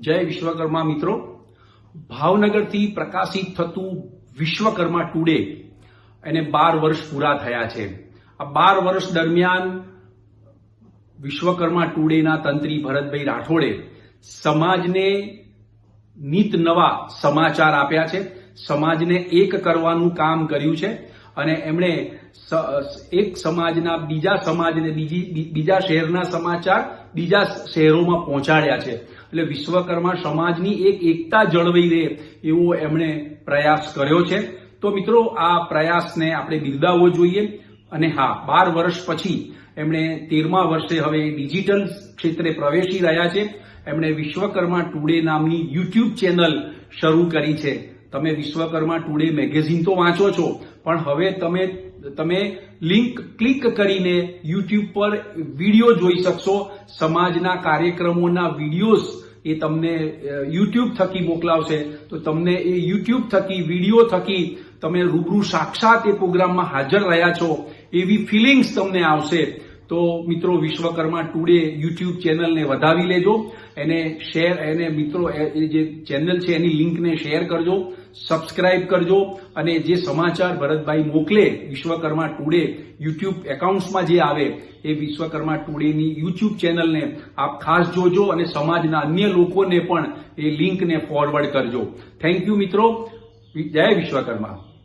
જય વિશ્વકર્મા મિત્રો. ભાવનગરથી પ્રકાશિત થતું વિશ્વકર્મા ટુડે એને બાર વર્ષ પૂરા થયા છે. આ બાર વર્ષ દરમિયાન વિશ્વકર્મા ટુડેના તંત્રી ભરતભાઈ રાઠોડે સમાજને નીત નવા સમાચાર આપ્યા છે. સમાજને એક કરવાનું કામ કર્યું છે અને એમણે એક સમાજના બીજા સમાજને બીજી બીજા શહેરના સમાચાર બીજા શહેરોમાં પહોંચાડ્યા છે. એટલે વિશ્વકર્મા સમાજની એક એકતા જળવાઈ રહે એવો એમણે પ્રયાસ કર્યો છે. તો મિત્રો, આ પ્રયાસને આપણે બિરદાવવો જોઈએ અને હા, બાર વર્ષ પછી એમણે તેરમા વર્ષે હવે ડિજિટલ ક્ષેત્રે પ્રવેશી રહ્યા છે. એમણે વિશ્વકર્મા ટુડે નામની યુટ્યુબ ચેનલ શરૂ કરી છે. તમે વિશ્વકર્મા ટુડે મેગેઝિન તો વાંચો છો, પણ હવે તમે તમે લિંક ક્લિક કરીને યુટ્યુબ પર વીડિયો જોઈ શકશો. સમાજના કાર્યક્રમોના વિડીયોઝ એ તમને યુટ્યુબ થકી મોકલાવશે. તો તમને એ યુટ્યુબ થકી, વીડિયો થકી તમે રૂબરૂ સાક્ષાત એ પ્રોગ્રામમાં હાજર રહ્યા છો. એવી ફિલિંગ્સ તમને આવશે. તો મિત્રો વિશ્વકર્મા ટુડે યુટ્યુબ ચેનલને વધાવી લેજો. એને શેર, એને મિત્રો, એ જે ચેનલ છે એની લિંકને શેર કરજો, સબસ્ક્રાઇબ કરજો અને જે સમાચાર ભરતભાઈ મોકલે વિશ્વકર્મા ટુડે યુટ્યુબ એકાઉન્ટ્સમાં જે આવે એ વિશ્વકર્મા ટુડેની યુટ્યુબ ચેનલને આપ ખાસ જોજો અને સમાજના અન્ય લોકોને પણ એ લિંકને ફોરવર્ડ કરજો. થેન્ક યુ મિત્રો. જય વિશ્વકર્મા.